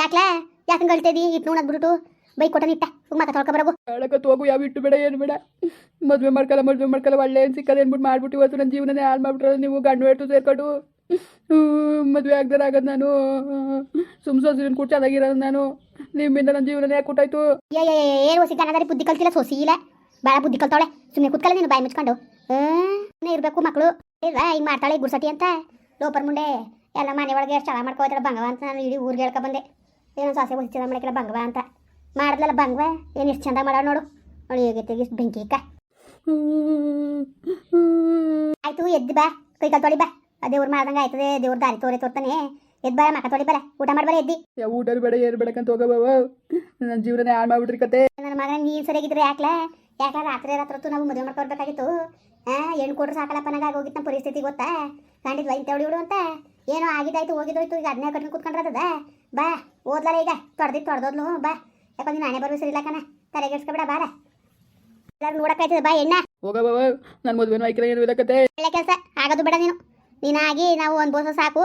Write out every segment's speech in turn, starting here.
ಯಾಕ್ಲಾ? ಯಾಕೆ ಗಳ್ತೇದಿ ಇಟ್ಟು ನೋಡದ್ ಬಿಟ್ಟು ಬೈಕ್ ಕೊಟ್ಟನ ಇಟ್ಟ. ಸುಮ್ಮ ತೊಳ್ಕೊ ಬರಗು. ಹೇಳಕತ್ತು ಹೋಗು ಯಾವ ಇಟ್ಟು ಬೇಡ ಏನು ಬೇಡ. ಮದುವೆ ಮಾಡ್ಕಲ್ಲ ಮದುವೆ ಮಾಡ್ಕಲ್ಲ ಒಳ್ಳೆ ಏನು ಸಿಕ್ಕಲ್ಲ ಏನ್ಬಿಟ್ಟು ಮಾಡ್ಬಿಟ್ಟು ಇವತ್ತು ನನ್ನ ಜೀವನನೇ ಹಾಳು ಮಾಡ್ಬಿಟ್ರೆ ನೀವು ಗಂಡು ಹೇಳ್ತು ಸೇರ್ಕೊಂಡು. ಮದುವೆ ಆಗ್ದಾರ ಆಗದ್ ನಾನು. ಸುಮ್ ಸೊಸಿನ ಕೂಡ ಚೆನ್ನಾಗಿರೋದು ನಾನು. ನಿಮ್ಮಿಂದ ನನ್ನ ಜೀವನನೇ ಯಾಕೆ ಕೊಟ್ಟಾಯ್ತು ಏನು ಹೊಸಿ ಬುದ್ಧಿ ಕಲ್ತಿಲ್ಲ ಸೊಸಿ ಇಲ್ಲ. ಭಾಳ ಬುದ್ಧಿ ಕಲ್ತಾವಳೆ. ಸುಮ್ಮನೆ ಕುತ್ಕಲ್ಲ ನೀನು ಬಾಯಿ ಮುಚ್ಕೊಂಡು. ಇರಬೇಕು ಮಕ್ಕಳು ಇಲ್ವಾ ಹಿಂಗೆ ಮಾಡ್ತಾಳೆ ಗುರ್ಸತಿ ಅಂತ. ಲೋಪರ್ ಮುಂಡೆ. ಎಲ್ಲ ಮನೆ ಒಳಗೆ ಎಷ್ಟು ಚೆನ್ನಾಗಿ ಮಾಡ್ಕೋತಾಳೆ ಬಂಗವ ಅಂತ ನಾನು ಇಡೀ ಊರಿಗೆ ಹೇಳ್ಕೊ ಬಂದೆ. ಏನೋ ಸಾಸೆ ಚೆನ್ನಾಗಿ ಮಾಡಕ್ಕಿಲ್ಲ ಬಂಗವ ಅಂತ. ಮಾಡಿದ್ಲಲ್ಲ ಬಂಗವ ಏನು ಎಷ್ಟು ಚಂದ ಮಾಡೋ ನೋಡು. ನೋಡಿ ಹೇಗೆ ಇಷ್ಟು ಬೆಂಕಿ ಇಕ್ಕ ಆಯ್ತು ಎದ್ದು ಬಾ ಕೈ ಕಾಲು ತೊಳಿ ಬಾ. ದೇವ್ರು ಮಾಡ್ದಂಗೆ ಆಯ್ತದೆ ದೇವ್ರ ದಾರಿ ತೋರೆ ತೋರ್ತಾನೆ. ಎದ್ ಬಾ ಮಕ್ಕ ತೊಳಿ ಬರ ಊಟ ಮಾಡ್ಬಾರ ಎದ್ದಿ. ಯಾವ ಊಟ ಬೇಡ ಏನು ಬೇಡಕ್ಕಂತ ಹೋಗಬವ ನನ್ನ ಜೀವನ ಹಾಳು ಮಾಡ್ಬಿಟ್ರಿ ಕತೆ. ನನ್ನ ಮಗನ ನೀನು ಸರಿಯಾಗಿದ್ರೆ ಯಾಕ್ಲ? ಯಾಕ ರಾತ್ರಿ ರಾತ್ರಿ ಹೊತ್ತು ನಾವು ಮದುವೆ ಮಾಡ್ಕೊಡ್ಬೇಕಾಗಿತ್ತು ಹಾ ಹೆಣ್ಣು ಕೊಟ್ರು ಸಾಕಲ್ಲಪ್ಪ ನಂಗೆ ಆಗೋಗಿತ್ತು ನಮ್ಮ ಪರಿಸ್ಥಿತಿ ಗೊತ್ತಾ? ಕಂಡಿದ್ವ ಇಂಥ ಹುಡುಗರು ಅಂತ. ಏನೋ ಆಗಿದ್ದಾಯ್ತು ಹೋಗಿದ್ದೋಯ್ತು ಈಗ ಅದನ್ನೇ ಕಟ್ಕೊಂಡು ಕುತ್ಕೊಂಡ್ರದ ಬಾ ಓದ್ಲಾರ ಈಗ. ತೊಡ್ದಿದ್ದು ತೊಡ್ದೋದ್ಲು ಬಾ. ಯಾಕಂದ್ರೆ ನಾನೇ ಬರೋ ಸರಿ ಇಲ್ಲ ಕಣ. ತಲೆಗೆಡ್ಸ್ಕೊಬೇಡ ಬಾರ. ಎಲ್ಲರೂ ನೋಡಕ್ಕಾಯ್ತದ ಬಾ ಎಣ್ಣ. ಹೋಗಬವ ನನ್ನ ಮದುವೆನೂ ಆಯ್ಕಿಲ್ಲ ಏನು ಇಲ್ಲ ಕತೆ ಒಳ್ಳೆ ಕೆಲಸ ಆಗೋದು ಬೇಡ ನೀನು. ನೀನಾಗಿ ನಾವು ಒಂದು ಬೋಸ ಸಾಕು.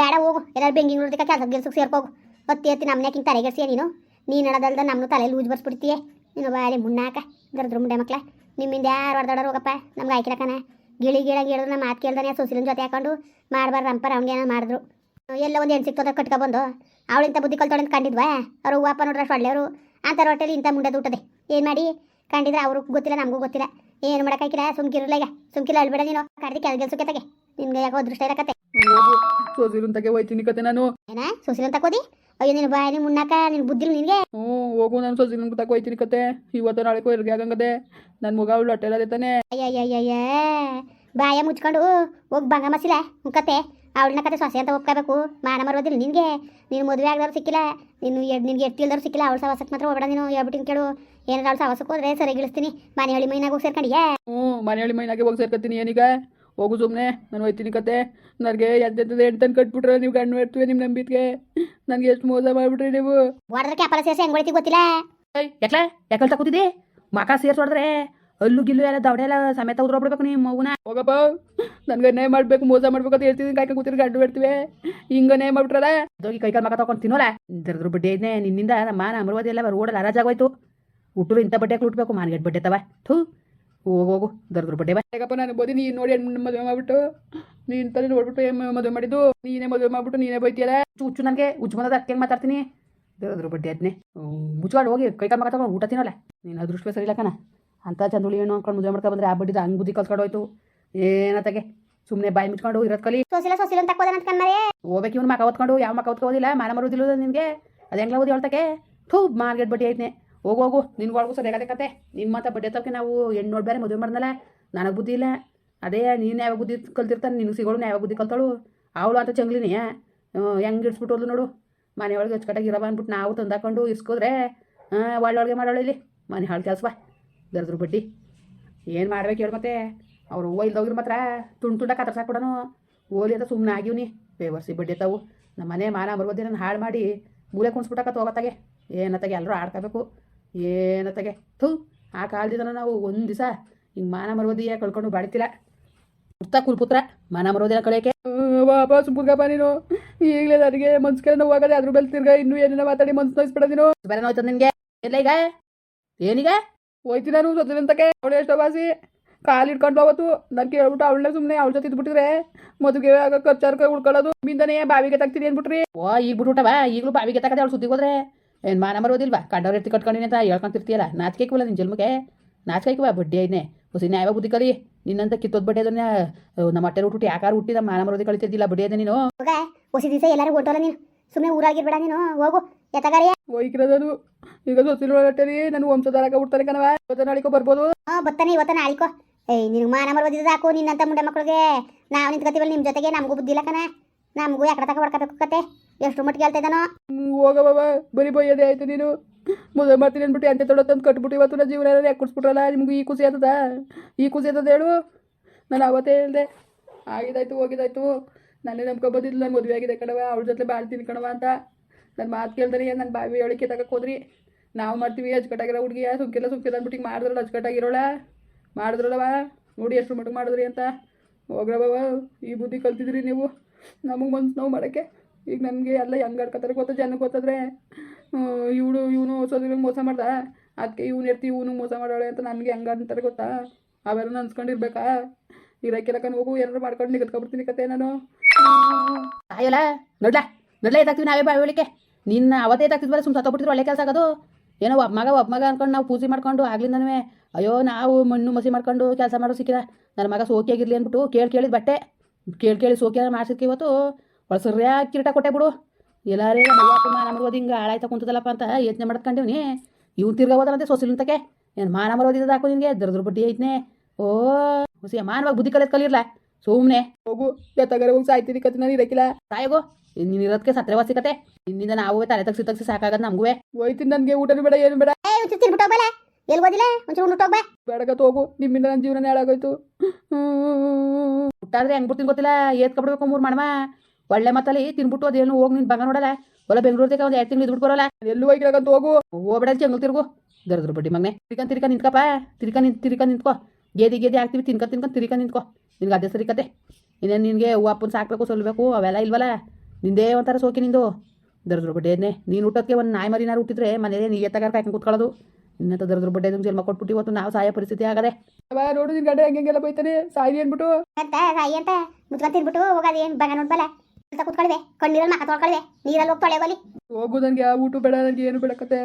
ಬೇಡ ಹೋಗು. ಎಲ್ಲರೂ ಬೆಂಗಳೂರು ಕೆಲಸ ಗಿಲ್ಸಕ್ಕೆ ಸೇರ್ಕೋಗು. ಒತ್ತಿ ಎತ್ತಿ ನಮ್ಮನೆ ಹಿಂಗೆ ತಲೆಗೆಡ್ಸಿಯ ನೀನು? ನೀನು ಹೇಳೋದಲ್ದ ನಮ್ಮನ್ನು ತಲೆ ಲೂಜ್ ಬರ್ಸ್ಬಿಡ್ತೀಯ. ನೀನು ಬಾಳೆ ಮುನ್ನಾಕ ದರ್ದ್ರ ಮುಂಡೆ ಮಕ್ಳ. ನಿಮ್ಮಿಂದ ಯಾರು ಹೊಡೆದಾಡೋರು ಹೋಗಪ್ಪ? ನಮ್ಗೆ ಆಯ್ಕಿರಕನ ಗಿಳಿ ಗಿಳಂಗೆ ಹೇಳಿದ್ರು ನಮ್ಮ ಮಾತು ಕೇಳ್ದಾನೆ ಸೊಸಿಲಿನ ಜೊತೆ ಹಾಕೊಂಡು ಮಾಡಬಾರ್ದು ರಂಪರ ಅವ್ನಿಗೆ ಮಾಡಿದ್ರು. ಎಲ್ಲ ಒಂದು ಹೆಣ್ಣು ಸಿಕ್ತದ ಕಟ್ಕೊಬಂದು ಅವಳಿಂತ ಬುದ್ಧಿ ಕಲ್ತೊಳಂತ ಕಂಡಿದ್ವಾ? ಅವ್ರು ಹೂವಪ್ಪ ನೋಡ್ರೆ ಒಳ್ಳೆಯವರು. ಅಂತ ರೊಟ್ಟೆಲಿ ಇಂಥ ಮುಂಡೆ ಊಟದೆ ಏನು ಮಾಡಿ? ಕಂಡಿದ್ರೆ ಅವ್ರಿಗೆ ಗೊತ್ತಿಲ್ಲ, ನಮಗೂ ಗೊತ್ತಿಲ್ಲ. ಏನು ಮಾಡೋಕ್ಕಾಗಿಲ್ಲ ಸುಮ್ಕಿರಲ್ಲ ಈಗ. ಸುಮ್ಕಿಲ್ಲ ಅಳ್ಬೇಡ ನೀನು. ಕಡ್ದು ಕೆಳಗೆ ತಗೆ. ನಿನ್ಗೆ ಯಾಕೋ ಅದೃಷ್ಟ ಇರಕತ್ತೆ? ಸೋಸಿಲು ಸೋಸಿರುಂತಕ್ಕೆ ಹೋಯ್ತೀನಿ ಕತೆ ನಾನು. ಏನ? ಸೋಸಿಲು ಅಂತ ಕೋದಿ ಅಯ್ಯೋ ನೀನು ಬಾಯಿ ನೀನು ಮುನ್ನಾಕ ನಿನ್ ಬುದ್ಧಿಲ್ ನಿನ್ಗೆ? ಹ್ಞೂ ಹೋಗು ನಾನು ಸೋಸಿಲು ಅಂತ ಹೋಯ್ತೀನಿ ಕತೆ. ಇವತ್ತು ನಾಳೆಗೂ ಇರ್ಗೆ ಆಗಂಗದೆ. ನನ್ನ ಮಗ ಅವಳು ಹೊಟ್ಟೆಲ್ಲ ತಾನೆ. ಅಯ್ಯಯ್ಯಯ್ಯ ಬಾಯ ಮುಚ್ಕೊಂಡು ಹೋಗ್ ಬಂಗ ಮಸಿಲ ಕತೆ. ಅವಳನ್ನ ಕತೆ ಸೊಸೆ ಅಂತ ಒಪ್ಕೋಬೇಕು. ಮಾನ ಮರೋದಿಲ್ಲ ನಿನ್ಗೆ. ನೀನು ಮದುವೆ ಆಗದವ್ರು ಸಿಕ್ಕಿಲ್ಲ. ನೀನು ಎಡ್ ನಿನ್ಗೆ ಎಟ್ಟಿ ಇಲ್ದವ್ರು ಸಿಕ್ಕಿಲ್ಲ. ಅವಳ ಸವಾಸಕ್ಕೆ ಮಾತ್ರ ಹೋಗ್ಬೇಡ ನೀನು. ಹೇಳ್ಬಿಟ್ಟಿನ ಕೇಳು. ಏನಾದ್ರು ಅವಳು ಸವಾಸಕ್ಕೆ ಹೋದ್ರೆ ಸರಿ ಗಿಳಿಸ್ತೀನಿ ಮನೆಯೊಳಿ ಮೈನಾಗ ಹೋಗಿ ಸೇರ್ಕೊಂಡಿಯಾ? ಹ್ಞೂ ಮನೆಯಲ್ಲಿ ಮೈನಾಗೆ ಹೋಗಿ ಸೇರ್ಕೊತೀನಿ ಏನೀಗ? ಹೋಗು ಸುಮ್ಮನೆ ನಾನು ಹೋಯ್ತೀನಿ ಕತೆ. ನನಗೆ ಎಂತೆಂಥದ್ದು ಎಂಟನ್ ಕಟ್ಬಿಟ್ರೆ ನೀವು ಗಂಡು ಇರ್ತೀವಿ ನಿಮ್ ನಂಬಿಕೆ ನನಗೆ ಎಷ್ಟು ಮೋಸ ಮಾಡ್ಬಿಟ್ರಿ ನೀವು. ಹೊಡೆದ್ರೆ ಕ್ಯಾಪಲ ಸೇರಿಸಿ ಹೆಂಗ್ ಹೊಡಿತಿ ಗೊತ್ತಿಲ್ಲ? ಯಾಕಲ? ಯಾಕಲ್ ತಕೋತಿದ್ದಿ ಮಕ ಸೇರ್ಸ್ ಹೊಡೆದ್ರೆ ಅಲ್ಲು ಗಿಲ್ಲು ಎಲ್ಲ ದವಡೆ ಎಲ್ಲ ಸಮೇತ ಉದ್ರೋಗ್ಬಿಡ್ಬೇಕು ನಿಮ್ಮ ಮಗುನ. ಹೋಗಪ್ಪ ನನಗೆ ನ್ಯಾಯ ಮಾಡಬೇಕು ಮೋಸ ಮಾಡ್ಬೇಕು ಅಂತ ಹೇಳ್ತಿದ್ದೀನಿ ಕಾಯ್ಕ ಕೂತಿರಿ ಗಂಡು ಬಿಡ್ತೀವಿ ಹಿಂಗ ನ್ಯಾಯ ಮಾಡ್ಬಿಟ್ರಲ್ಲ. ಅದೋಗಿ ಕೈ ಕಾಲು ಮಕ ತಗೊಂಡು ತಿನ್ನೋಲ್ಲ ದರ್ದ್ರ ಬಡ್ಡೆ ಐದ್ನೆ ನಿನ್ನಿಂದ ನಮ್ಮ ಮಾನ ಅಮರವಾದಿ ಎಲ್ಲ ರೋಡಲ್ಲಿ ಹರಾಜಾಗೋಯ್ತು. ಹುಟ್ಟರು ಇಂಥ ಬಡ್ಡೆ ಹುಟ್ಬೇಕು ಮಾನ್ಗೆಟ್ ಬಡ್ಡೆ ತವ. ಥೂ. ಹೋಗು ಹೋಗು. ದರ್ದ್ರ ಬಡ್ಡೆ ಬಾಯಪ್ಪ ನಾನು ಬೋದಿ? ನೀನು ನೋಡಿ ಮದುವೆ ಮಾಡ್ಬಿಟ್ಟು? ನೀನ್ ತಲೆ ನೋಡ್ಬಿಟ್ಟು ಮದುವೆ ಮಾಡಿದ್ದು? ನೀನೇ ಮದುವೆ ಮಾಡ್ಬಿಟ್ಟು ನೀನೇ ಬೈತಿಯಲ್ಲ? ಹುಚ್ಚು ನನಗೆ. ಹುಚ್ಚು ಬಂದದ ಅದಕ್ಕೆ ಮಾತಾಡ್ತೀನಿ. ದರ್ದ್ರ ಬಡ್ಡೆ ಅದನ್ನೇ ಮುಚ್ಕೊಂಡು ಹೋಗಿ ಕೈ ಕಾಲು ಮಾತಾಡ್ಕೊಂಡು ಊಟ ತಿನ್ನೋಲ್ಲ. ನೀನು ಅದೃಷ್ಟ ಸರಿ ಇಲ್ಲ ಕಣ. ಅಂತ ಚಂದುಳಿ ಏನು ಅನ್ಕೊಂಡು ಮದುವೆ ಮಾಡ್ಕೊಂಡು ಬಂದ್ರೆ ಆ ಬಡ್ಡಿದ ಹಂಗೆ ಬುದ್ಧಿ ಕಲ್ಸ್ಕೊಂಡು ಹೋಯ್ತು ಏನತ್ತಗೆ ಸುಮ್ಮನೆ ಬಾಯಿ ಮುಚ್ಕೊಂಡು ಇರೋದ್ ಕಲಿ. ಸೋಸಿಲ್ಲ ಸೋಸಿಲ್ಲ ಅಂತ ಹೋಗ್ಬೇಕು ಇವ್ನು ಮಕ ಹೊತ್ಕೊಂಡು ಯಾವ ಮಕ ಹೊತ್ಕೋದಿಲ್ಲ ಮಾನ ಮರೋದಿಲ್ಲ ನಿನಗೆ. ಅದು ಹೆಂಗ್ಲ ಓದಿ ಹೇಳ್ತಕ್ಕೆ ಥೂ ಮಾರ್ಗೆಟ್ ಬಡ್ಡಿ ಐತೆ ಹೋಗು ಹೋಗು. ನಿನ್ಗೆ ಸರ್ ಸರಿಯಾಗತ್ತೆ ಕತೆ. ನಿಮ್ಮ ಮಾತ ಬಡ್ಡೆ ತಪ್ಪಿ ನಾವು ಹೆಣ್ಣು ನೋಡ್ಬೇರೆ ಮದುವೆ ಮಾಡ್ದಲ್ಲ ನನಗೆ ಬುದ್ಧಿ ಇಲ್ಲ. ಅದೇ, ನೀನು ಯಾವಾಗ ಬುದ್ಧಿ ಕಲ್ತಿರ್ತಾನೆ, ನಿನಗೆ ಸಿಗೋಳು ಯಾವಾಗ ಬುದ್ಧಿ ಕಲ್ತಾಳು. ಅವಳು ಅಂತ ಚಂಗ್ಲಿನಿ. ಹೆಂಗೆ ಇಡ್ಸ್ಬಿಟ್ಟು ನೋಡು. ಮನೆ ಒಳಗೆ ಅಚ್ಚುಕಟ್ಟಾಗಿ ಇರವ ಅಂದ್ಬಿಟ್ಟು ನಾವು ತಂದಾಕೊಂಡು ಇಸ್ಕೋದ್ರೆ ಒಳ್ಳೊಳಗೆ ಮಾಡೋಳು ಇಲ್ಲಿ. ಮನೆ ಹಾಳು ಕೆಲಸ ದರ್ದ್ರ ಬಡ್ಡಿ. ಏನು ಮಾಡ್ಬೇಕು ಹೇಳು ಮತ್ತೆ. ಅವ್ರು ಹೂವು ಇಲ್ದೋಗಿರು ಮಾತ್ರ ತುಂಡು ತುಂಡ ಕೊಡೋನು ಓಲಿ ಅಂತ ಸುಮ್ಮನೆ ಆಗಿವ್ನಿ. ಬೇವರ್ಸಿ ಬಡ್ಡಿ ತಾವು ನಮ್ಮ ಮನೆ ಮಾನ ಬರ್ಬೋದೇ ನಾನು ಹಾಳು ಮಾಡಿ ಮೂಲೆ ಕುಣಿಸ್ಬಿಟ್ಟಕ್ಕ ಹೋಗತ್ತಾಗೆ. ಏನತ್ತಾಗೆ ಎಲ್ಲರೂ ಆಡ್ಕೋಬೇಕು. ಏನತ್ತಾಗೆ ಥೂ ಆ ಕಾಲದಿಂದ ನಾವು ಒಂದು ದಿವಸ ಹಿಂಗೆ ಮಾನ ಮರವದಿಯ ಕಳ್ಕೊಂಡು ಬಾಡ್ತಿಲ್ಲ ಪುತ್ತ ಕುಲ್ಪುತ್ರ ಮಾನ ಮರೋದಿನ ಕಳೆಯೋಕೆ? ವಾಪಸ್ ಮುಗ್ಗಪ್ಪ ನೀನು. ಈಗಲೇ ನನಗೆ ಮನ್ಸ್ಕೆಲ್ಲ ನೋವಾಗದೆ ಅದ್ರ ಮೇಲೆ ತಿರ್ಗ ಇನ್ನೂ ಏನೇನೋ ಮಾತಾಡಿ ಮನ್ಸು ನೋಯಿಸ್ಬಿಡ ನೀನು. ಬೇರೆ ನೋಯ್ತದ ನಿನಗೆ? ಎಲ್ಲ ಈಗ? ಏನೀಗ? ಹೋಯ್ತೀನಿ ನಾನು ಸೊಸೆನಂತಕ್ಕೆ ಅವಳು ಎಷ್ಟೋ ಬಾಸಿ. ಕಾಲು ಇಟ್ಕೊಂಡು ಅವತ್ತು. ನಾನು ಕೇಳ್ಬಿಟ್ಟು ಅವಳನ್ನ ಸುಮ್ಮನೆ ಅವಳ ಜೊತೆ ಇದ್ಬಿಟ್ಟಿದ್ರೆ. ಮದುವೆ ಆಗ ಖರ್ಚಾರ್ಕ ಉಳ್ಕೊಳ್ಳೋದು ಮಿಂದನೇ ಬಾವಿಗೆ ತಗ್ತೀನಿ ಅಂದ್ಬಿಟ್ರಿ. ಓ ಈಗ ಬಿಟ್ಬಿಟ್ಟವ? ಈಗಲೂ ಬಾವಿಗೆ ತಗದೆ ಅವಳು ಸುದ್ದಿಗೆ ಹೋದ್ರೆ? ಏನು ಮಾನ ಮರೋದಿಲ್ವಾ ಕಂಡವ್ರ ಎತ್ತಿ ಕಟ್ಕೊಂಡಿನಿ ಅಂತ ಹೇಳ್ಕೊಂತಿರ್ತೀಯಲ್ಲ ನಾಚಿಕೆಕ್ಕಿಲ್ಲ ನಿನ್ನ ಜನ್ಮಕ್ಕೆ? ನಾಚಿಕೆಕ್ಕಿವ ಬಡ್ಡಿ ಐನೆ ಹೊಸ ನ್ಯಾಯ ಬುದ್ಧಿ ಕಲಿ. ನಿನ್ನಂತ ಕಿತ್ತೋದ್ ಬಡ್ಡಿ ಅದನ್ನ ನಮ್ಮ ಅಟ್ಟೆ ಹುಟ್ಟಿ ಯಾಕಾರ ಹುಟ್ಟಿದ ಮಾನ ಮರೋದಿ ಕಳಿತಿದ್ದಿಲ್ಲ ಬಡ್ಡಿ ಅದ ನೀನು? ಹೊಸಿ ದಿವಸ ಎಲ್ಲರೂ ಹೊಟ್ಟೋಲ್ಲ ನೀನು. ಸುಮ್ಮನೆ ಊರಾಗಿರ್ಬೇಡ ನೀನು. ಹೋಗು. ಎತ್ತಗಾರಿಯ? ಹೋಯ್ಕಿರೋದು ಈಗ ಸೊಸಿನ ಹೊಟ್ಟೆಲಿ ನಾನು ವಂಶಧಾರಕ ಹುಡ್ತಾರೆ ಕಣವ ಇವತ್ತ ನಾಳಿಕೋ ಬರ್ಬೋದು? ಹಾ ಬತ್ತಾನೆ ಇವತ್ತ ನಾಳಿಕೋ. ಏಯ್ ನಿನಗೆ ಮಾನ ಮರೋದಿದ್ದು ಸಾಕು. ನಿನ್ನಂತ ಮುಂಡೆ ಮಕ್ಕಳಿಗೆ ನಾವು ನಿಂತ್ಕೊತೀವಲ್ಲ ನಿಮ್ಮ ಜೊತೆಗೆ. ನಮಗೂ ಬುದ್ಧಿ ಇಲ್ಲ ಕಣ. ನಮಗೂ ಯಾಕಡೆ ತಕ ಹೊಡ್ಕೋಬೇಕು ಕತೆ. ಎಷ್ಟು ಮಟ್ಟಿಗೆ ಹೇಳ್ತಾ ಇದ್ದಾನೋ? ಬೈ ಬರೀ ಬೈಯೋದೇ ಆಯ್ತು ನೀನು. ಮದುವೆ ಮಾಡ್ತೀನಿ ಅಂದ್ಬಿಟ್ಟು ಎಂತೆ ತೊಡೋ ತಂದು ಕಟ್ಬಿಟ್ಟು ಇವತ್ತು ನನ್ನ ಜೀವನ ಯಾಕೆ ಕುಡ್ಸ್ಬಿಟ್ರಲ್ಲ, ನಿಮ್ಗೆ ಈ ಖುಷಿ ಆಗ್ತದ ಈ ಖುಷಿ ಆಗ್ತದ ಹೇಳು. ನಾನು ಅವತ್ತೇ ಹೇಳ್ದೆ. ಆಗಿದಾಯ್ತು ಹೋಗಿದಾಯ್ತು ನಾನೇ ನಂಬ್ಕೊಬೋದಿಲ್ಲ ನಾನು ಮದುವೆ ಆಗಿದೆ ಕಣವ ಅವ್ರ ಜೊತೆ ಬಾಳ್ತೀನಿ ಕಣವ ಅಂತ. ನನ್ನ ಮಾತು ಕೇಳ್ದ್ರಿ ನನ್ನ ಬಾವಿ ಹೇಳಿಕೆ ತಗಕ್ಕೆ ಹೋದ್ರಿ. ನಾವು ಮಾಡ್ತೀವಿ ಅಚ್ಚುಕಟ್ಟಾಗಿರೋ ಹುಡುಗಿಯ ಸುಮ್ಕಿಲ್ಲ ಸುಮ್ಕಿಲ್ಲ ಅಂದ್ಬಿಟ್ಟು ಹಿಂಗೆ ಮಾಡಿದ್ರಲ್ಲ ಅಚ್ಚುಕಟ್ಟಾಗಿರೋಳ ಮಾಡಿದ್ರಲ್ಲವ ನೋಡಿ ಎಷ್ಟು ಮಟ್ಟಿಗೆ ಮಾಡಿದ್ರಿ ಅಂತ. ಹೋಗ್ರವ ಈ ಬುದ್ಧಿ ಕಲ್ತಿದ್ರಿ ನೀವು. ನಮಗೆ ಮನ್ಸು ನೋವು ಮಾಡೋಕ್ಕೆ. ಈಗ ನನಗೆ ಎಲ್ಲ ಹೆಂಗೆ ಆಡ್ಕೊತಾರೆ ಗೊತ್ತ, ಜನಕ್ಕೆ ಗೊತ್ತಾದ್ರೆ ಇವಳು, ಇವನು ಸೊಸೆಗೆ ಮೋಸ ಮಾಡ್ದ. ಅದಕ್ಕೆ ಇವ್ನು ಇರ್ತಿ ಇವನು ಮೋಸ ಮಾಡೋಳೆ ಅಂತ ನನಗೆ ಹೆಂಗೆ ಅಂತಾರೆ ಗೊತ್ತಾ? ಅವೆಲ್ಲ ಅನ್ಸ್ಕೊಂಡಿರ್ಬೇಕಾ ಇರಕ್ಕಿರಕನ್ ಹೋಗು ಏನಾರು ಮಾಡ್ಕೊಂಡು ನಿಗದ್ಕೊಬಿಡ್ತೀನಿ ಕತೆ ನಾನು. ಅಯ್ಯಲ್ಲ ನೋಡ್ಲಾ ನೋಡ್ಲಾ, ಇದಾಗ್ತೀವಿ ನಾವೇ ಬಾ ಹೇಳಿಕೆ ನಿನ್ನ ಅವತ್ತೇ ಎತ್ತಾಗ್ತಿದ್ವಲ್ಲ ಸುಮ್ಮನೆ ಸತ್ತೋಗ್ಬಿಟ್ಟಿದ್ರು ಒಳ್ಳೆ ಕೆಲಸ ಆಗೋದು. ಏನೋ ಒಬ್ಬ ಮಗ ಒಬ್ಬ ಮಗ ಅನ್ಕೊಂಡು ನಾವು ಪೂಜೆ ಮಾಡ್ಕೊಂಡು ಆಗ್ಲಿಂದನೂ ಅಯ್ಯೋ, ನಾವು ಮಣ್ಣು ಮಸಿ ಮಾಡ್ಕೊಂಡು ಕೆಲಸ ಮಾಡೋ ಸಿಕ್ಕಿದ. ನನ್ನ ಮಗ ಸೋಕಿಯಾಗಿರ್ಲಿ ಅಂದ್ಬಿಟ್ಟು ಕೇಳಿ ಕೇಳಿದ ಬಟ್ಟೆ, ಕೇಳಿ ಕೇಳಿ ಸೋಕಿಯಾರ ಮಾಡ್ಸಿದ್ಕೆ ಇವತ್ತು. ಒಳ ಸರಿಯಾಗಿ ಕಿರೀಟ ಕೊಟ್ಟೆ ಬಿಡು. ಎಲ್ಲಾರೇ ಮಾನ ಮರೋದು ಹಿಂಗೆ ಆಳಾಯ್ತಾ ಕುಂತದಲ್ಲಪ್ಪ ಅಂತ ಯೋಚನೆ ಮಾಡ್ಕೊಂಡಿವ್ನಿ. ಇವ್ನು ತಿರ್ಗ ಹೋದನಂತೆ ಸೊಸಿಲಿಂತಕ್ಕೆ ಏನು ಮಾನ ಮರೋದಿದ್ದು ಹಾಕೋ ನಿನಗೆ? ದರ್ದ್ರ ಬಡ್ಡಿ ಐತ್ನೆ. ಓ ಹುಸಿಯ ಮಾನವಾಗಿ ಬುದ್ಧಿ ಕಲಿಯೋದು ಕಲಿರ್ಲ? ಸುಮ್ಮನೆ ಹೋಗು ಎತ್ತಗಾರೆ ಹೋಗಿ ಸಾಯ್ತೀನಿ ಕತೆ ನಾನು ಇರಕ್ಕಿಲ್ಲ ತಾಯಿಗೋ ನೀನು ಇರೋದಕ್ಕೆ ಸತ್ರೆ ವಾಸಿಕತೆ ನಿನ್ನಿಂದ ನಾವು ತಲೆ ತಗ್ಸಿ ತಗ್ಸಿ ಸಾಕಾಗದ ನಮಗೂ ಹೋಯ್ತೀನಿ ನನಗೆ ಊಟನೂ ಬೇಡ ಏನು ಬೇಡ. ಎಲ್ಲಿ ಓದಿಲ್ಲ? ಒಂಚೂರು ಬೇಡಕತ್ ಹೋಗು ನಿಮ್ಮಿಂದ ನನ್ನ ಜೀವನ ಹಾಳಾಗೋಯ್ತು. ಹ್ಮ್. ಹುಟ್ಟಾದ್ರೆ ಹೆಂಗ್ ಬಿಡ್ತೀನಿ ಗೊತ್ತಿಲ್ಲ? ಏತ್ಕೊಬಿಡ್ಬೇಕು ಮೂರು ಮಾಡಮ್ಮ ಒಳ್ಳೆ ಮತ್ತಲ್ಲಿ ತಿನ್ಬಿಟ್ಟು ಅದೇನು ಹೋಗಿ ನಿನ್ ಬಂಗ ನೋಡಲ್ಲ. ಒಲ್ಲ ಬೆಂಗಳೂರ್ದಾಗ ಒಂದು ಎರಡು ತಿಂಗಳು ಇದ್ಬಿಟ್ಟು ಬರೋಲ್ಲ. ಎಲ್ಲೂ ಹೋಗಿರಾಗಂತ ಹೋಗು. ಹೋಗ್ಬೇಡ ಚೆಂಗಲ್ ತಿರುಗು. ದರದ್ರ ಬಡ್ಡಿ ಮಗನೆ. ತಿರ್ಕ ತಿರ್ಕ ನಿಂತ್ಕಪ್ಪ. ತಿರ್ಕ ನಿಂತ್ ತಿರ್ಕ ನಿಂತ್ಕೋ. ಗೇದಿ ಗೇದಿ ಹಾಕ್ತೀವಿ ತಿನ್ಕ ತಿನ್ಕ ತಿರ್ಕ ನಿಂತ್ಕೋ. ನಿನ್ಗೆ ಅದೇ ಸರಿ ಕತೆ. ಇನ್ನೇನು ನಿನಗೆ ಹೂವು ಅಪ್ಪನ ಸಾಕ್ಬೇಕು ಸೊಲ್ಬೇಕು ಅವೆಲ್ಲ ಇಲ್ವಲ್ಲ? ನಿಂದೇ ಒಂಥರ ಸೋಕಿ ನಿಂದು. ದರದ್ರ ಬಡ್ಡಿ ಅದನ್ನೇ ನೀನು ಊಟಕ್ಕೆ ಒಂದು ನಾಯಿ ಮರಿನಾರು ಹುಟ್ಟಿದ್ರೆ ಮನೇಲಿ ನೀ ಎತ್ತಗಾರ ಕಾಯ್ಕೊಂಡು ಕೂತ್ಕೊಳ್ಳೋದು. ಇನ್ನಂತ ದರದ್ರ ಬಡ್ಡೆ ಅದನ್ನು ಜನ್ಮ ಕೊಟ್ಬಿಟ್ಟು ಇವತ್ತು ನಾವು ಸಾಯ ಪರಿಸ್ಥಿತಿ ಆಗದೆ. ಅವ ನೋಡು ನಿನ್ ಗಂಡ ಹೆಂಗೆಲ್ಲ ಬೈತಾನೆ. ಸಾಯಿ ಅನ್ಬಿಟ್ಟು. ಅಂತ ಸಾಯಿ ಅಂತ ಮುಚ್ಕೊಂಡ್ ತಿನ್ಬಿಟ್ಟು ಹೋಗೋದು ಏನು ಬಂಗ ನೋಡ್ಬಲ್ಲ? ಅಂತ ಕುತ್ಕೊಳ್ವೆ. ಕಣ್ಣೀರಲ್ಲಿ ಮಕ್ಕ ತೊಳ್ಕೊಳ್ವೆ. ನೀರಲ್ಲಿ ಹೋಗಿ ತೊಳೆ ಹೋಗು ನನಗೆ ಯಾವ ಊಟ ಬೇಡ ನನಗೆ ಏನು ಬೇಡ ಕತೆ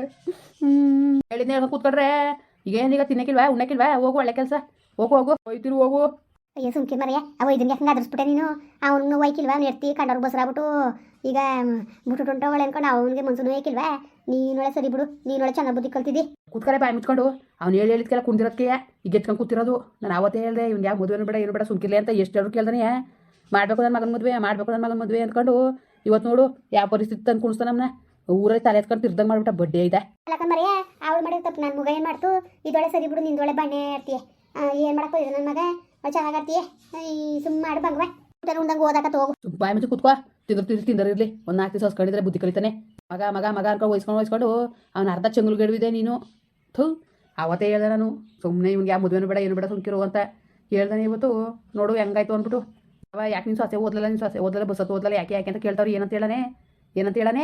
ಹ್ಮ್ ಹೇಳಿದ್ನೆ ಹೇಳ್ಕೊ ಕೂತ್ಕೊಂಡ್ರೆ ಈಗ ಏನೀಗ ತಿನ್ನಕ್ಕಿಲ್ವಾ? ಉಣ್ಣಕ್ಕಿಲ್ವಾ? ಹೋಗು ಒಳ್ಳೆ ಕೆಲಸ. ಹೋಗು ಹೋಗು. ಹೋಯ್ತಿರು ಹೋಗು. ಅಯ್ಯೋ ಸುಮ್ಕಿ ಮರೆಯ. ಅವ ಇದನ್ನ ಯಾಕೆ ಅದ್ರಸ್ಬಿಟ್ಟೆ ನೀನು? ಅವನು ಒಯ್ಕಿಲ್ವಾ? ನೆರ್ತಿ ಎತ್ತಿ ಕಂಡವ್ರು ಬಸ್ರಾಬಿಟ್ಟು ಈಗ ಬಿಟ್ಟು ಒಳ್ಳೆ ಅನ್ಕೊಂಡು ಅವನಿಗೆ ಮನ್ಸೂನು ಒಯ್ಕಿಲ್ವಾ ನೀನೊಳೆ ಸರಿ ಬಿಡು. ನೀನೊಳೆ ಚೆನ್ನಾಗಿ ಬುದ್ಧಿ ಕಲ್ತಿದ್ದಿ ಕೂತ್ಕರೆ ಬಾಯಿ ಮುಚ್ಕೊಂಡು. ಅವ್ನು ಹೇಳಿ ಹೇಳಿದ್ಕೆಲ್ಲ ಕುಂದಿರೋದಕ್ಕೆ ಈಗ ಎತ್ಕೊಂಡು ಕೂತಿರೋದು. ನಾನು ಅವತ್ತೇ ಹೇಳಿದೆ ಇವ್ನು ಯಾವ ಮದುವೆ ಬೇಡ ಏನು ಬೇಡ ಸುಮ್ಕಿರ್ಲಿ ಅಂತ ಎಷ್ಟು ಹೇಳೋರು ಕೇಳ್ದಾನೆ ಮಾಡಬೇಕು ನನ್ನ ಮಗನ ಮದುವೆ ಮಾಡಬೇಕು ನನ್ನ ಮಗನ ಮದುವೆ ಅಂದ್ಕೊಂಡು ಇವತ್ತು ನೋಡು ಯಾವ ಪರಿಸ್ಥಿತಿ ತಂದು ಕುಣಿಸ್ತಾ ನಮ್ಮನ್ನ ಊರಲ್ಲಿ ತಲೆ ಎತ್ಕೊಂಡು ತಿರ್ದಂಗ್ ಮಾಡ್ಬಿಟ್ಟ ಬಡ್ಡಿ ಐತೆ. ಅಲ್ಲಕ್ಕ ಮರೆಯ ಅವಳು ಮಾಡಿದ ತಪ್ಪು ನನ್ನ ಮಗ ಏನು ಮಾಡ್ತು? ಇದೊಳೆ ಸರಿ ಬಿಡು ನಿಂದೊಳೆ ಬಣ್ಣೆ ಆಡ್ತೀಯ. ಏನು ಮಾಡಕ್ಕೆ ಹೋಯ್ತು ನನ್ನ ಮಗ? ಅವಳು ಈ ಸುಮ್ ಸುಮ್ಮನೆ ಮಾಡಿ ಬಂಗ್ವಾ. ಊಟ ಉಂಡಂಗೆ ಓದಾಕತ್ತ ಹೋಗು. ಸುಮ್ ಬಾಯಿ ಮುಂಚೆ ಕೂತ್ಕೋ. ತಿಂದ್ರು ತಿಂದ್ರು ತಿಂದರಿರ್ಲಿ ಒಂದು ನಾಲ್ಕು ದಿವಸ ಹಸ್ಕೊಂಡಿದ್ರೆ ಬುದ್ಧಿ ಕಲಿತಾನೆ. ಮಗ ಮಗ ಮಗ ಅನ್ಕೊಂಡು ವಹಿಸ್ಕೊಂಡು ವಹಿಸ್ಕೊಂಡು ಅವ್ನು ಅರ್ಧ ಚಂಗುಲ್ ಗೆಡವಿದೆ ನೀನು. ಥೂ ಅವತ್ತೇ ಹೇಳ್ದೆ ನಾನು. ಸುಮ್ಮನೆ ಇವ್ನಿಗೆ ಯಾವ ಮದುವೆನೂ ಬೇಡ ಏನು ಬೇಡ ಸುಮ್ಕಿರು ಅಂತ ಹೇಳ್ದಾನೆ ಇವತ್ತು. ನೋಡು ಹೆಂಗಾಯ್ತು ಅಂದ್ಬಿಟ್ಟು. ಅವ ಯಾಕೆ ನೀನು ಸೊಸೆ ಓದ್ಲಲ್ಲ ನೀನು ಸೊಸೆ ಓದಲ್ಲ ಬಸ್ ಓದಲ್ಲ ಯಾಕೆ ಯಾಕೆ ಅಂತ ಕೇಳ್ತಾವ್ರು ಏನಂತ ಹೇಳನೆ? ಏನಂತ ಹೇಳನೆ?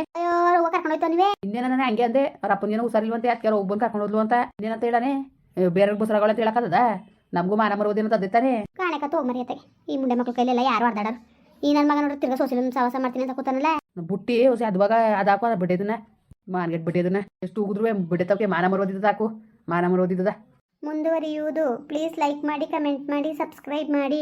ಇನ್ನೇನ ನಾನು ಹಂಗೆ ಅಂದೆ ಅವ್ರ ಅಪ್ಪನಿಗೇನೋ ಹುಷಾರಿಲ್ವಂತೆ ಯಾಕೆ ಯಾರೋ ಒಬ್ಬನ್ ಕರ್ಕೊಂಡು ಹೋದ್ಲು ಅಂತ. ಇನ್ನೇನಂತ ಹೇಳನೆ? ಬೇರೆ ಬಸರಗಳ ಅಂತ ಹೇಳಕ್ಕದ ನಮಗೂ ಮಾನ ಮರೋದೇನೋ ತಂದಿತ್ತಾನೆ ಕಾಣಕತ್ತ ಹೋಗಿ ಅತ್ತೆ ಈ ಮುಂಡೆ ಮಕ್ಳು ಕೈಲೆಲ್ಲ ಯಾರು ಆಡ್ದಾಡರು ಈ ನನ್ನ ಮಗ ನೋಡಿ ತಿರ್ಗಾ ಸೋಸಿಲ್ ಸವಾಸ ಮಾಡ್ತೀನಿ ಅಂತ ಕೂತಾನಲ್ಲ. ಬುಟ್ಟಿ ಹೊಸ ಅದ್ವಾಗ ಅದಾಕೋ ಬಿಟ್ಟಿದ್ದನ್ನ ಮಾನ್ಗೆಟ್ ಬಿಟ್ಟಿದ್ದನ್ನ ಎಷ್ಟು ಉಗಿದ್ರು ತಕ್ಕೆ ಮಾನ ಮರೋದಿದ್ದ ಹಾಕು. ಮಾನ ಮರೋದಿದ್ದದ ಮುಂದುವರಿಯುವುದು. ಪ್ಲೀಸ್ ಲೈಕ್ ಮಾಡಿ ಕಮೆಂಟ್ ಮಾಡಿ ಸಬ್ಸ್ಕ್ರೈಬ್ ಮಾಡಿ.